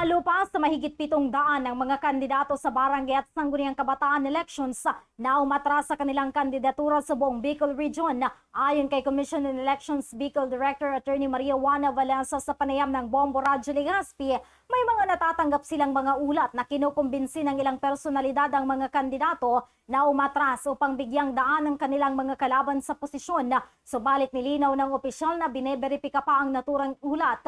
Lalo pa sa mahigit pitong daan ng mga kandidato sa barangay at sangguniang kabataan elections na umatras sa kanilang kandidatura sa buong Bicol Region. Ayon kay Commission on Elections Bicol Director Attorney Maria Juana Valenza sa panayam ng Bombo Radyo Legazpi, may mga natatanggap silang mga ulat na kinukumbinsi ng ilang personalidad ang mga kandidato na umatras upang bigyang daan ang kanilang mga kalaban sa posisyon. Subalit nilinaw ng opisyal na bineberipika pa ang naturang ulat.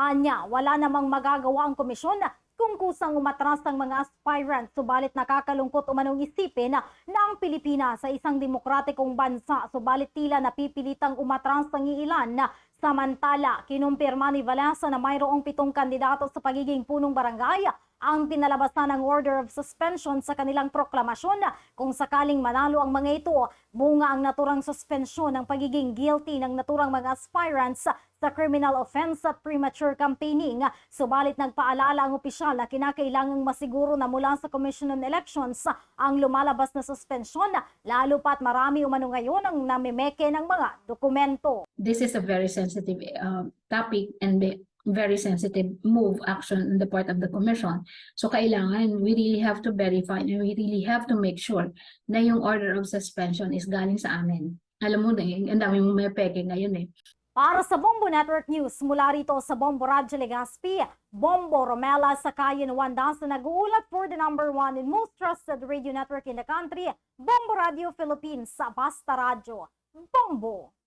Anya, wala namang magagawa ang komisyon kung kusang umatras ang mga aspirants. Subalit nakakalungkot umanong isipin na, ang Pilipinas sa isang demokratikong bansa. Subalit tila napipilitang umatras ang ilan na Samantala, kinumpirma ni Valenza na mayroong pitong kandidato sa pagiging punong barangay ang pinalabasan ng order of suspension sa kanilang proklamasyon kung sakaling manalo ang mga ito, bunga ang naturang suspensyon ng pagiging guilty ng naturang mga aspirants sa criminal offense at premature campaigning. Subalit nagpaalala ang opisyal na kinakailangang masiguro na mula sa Commission on Elections ang lumalabas na suspensyon, lalo pat marami umano ngayon ang namimeke ng mga dokumento. this is a very sensitive uh, topic and very sensitive move action on the part of the commission. So kailangan we really have to verify and we really have to make sure na yung order of suspension is galing sa amin. Alam mo na, ang dami mo may peke ngayon eh. Para sa Bombo Network News, mula rito sa Bombo Radyo Legazpi, Bombo Romela sa Kayan Wanda sa nag-uulat for the number one and most trusted radio network in the country, Bombo Radio Philippines sa Basta Radio. Bombo!